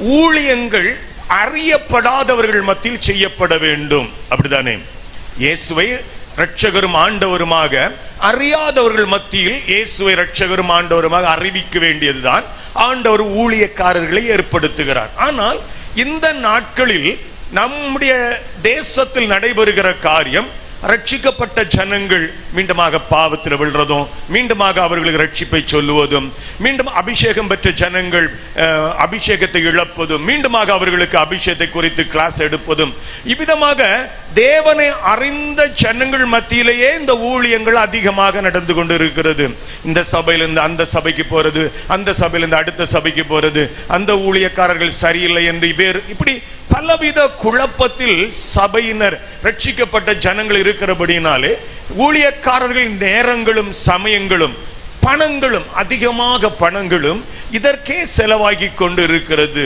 ஊழியங்கள் அறியப்படாதவர்கள் மத்தியில் செய்யப்பட வேண்டும். அப்படிதானே? இயேசுவை ரட்சகரும் ஆண்டவருமாக அறியாதவர்கள் மத்தியில் இயேசுவை ரட்சகரும் ஆண்டவருமாக அறிவிக்க வேண்டியதுதான் ஆண்டவர் ஊழியக்காரர்களை ஏற்படுத்துகிறார். ஆனால் இந்த நாட்களில் நம்முடைய தேசத்தில் நடைபெறுகிற காரியம் ரட்சிக்கப்பட்ட ஜனங்கள் மீண்டுமாக பாவத்தில் விழுறதும் மீண்டுமாக அவர்களுக்கு ரட்சிப்பை சொல்லுவதும் மீண்டும் அபிஷேகம் பெற்ற ஜனங்கள் அபிஷேகத்தை இழப்பதும் மீண்டுமாக அவர்களுக்கு அபிஷேகத்தை குறித்து கிளாஸ் எடுப்பதும் இவ்விதமாக தேவனை அறிந்த ஜனங்கள் மத்தியிலேயே இந்த ஊழியங்கள் அதிகமாக நடந்து கொண்டு இருக்கிறது இந்த சபையிலிருந்து அந்த சபைக்கு போறது அந்த சபையிலிருந்து அடுத்த சபைக்கு போறது அந்த ஊழியக்காரர்கள் சரியில்லை என்று வேறு இப்படி பலவித குழப்பத்தில் சபையினர் ரட்சிக்கப்பட்ட ஜனங்கள் இருக்கிறபடினாலே ஊழியக்காரர்களின் நேரங்களும் சமயங்களும் பணங்களும் அதிகமாக பணங்களும் இதற்கே செலவாகி கொண்டு இருக்கிறது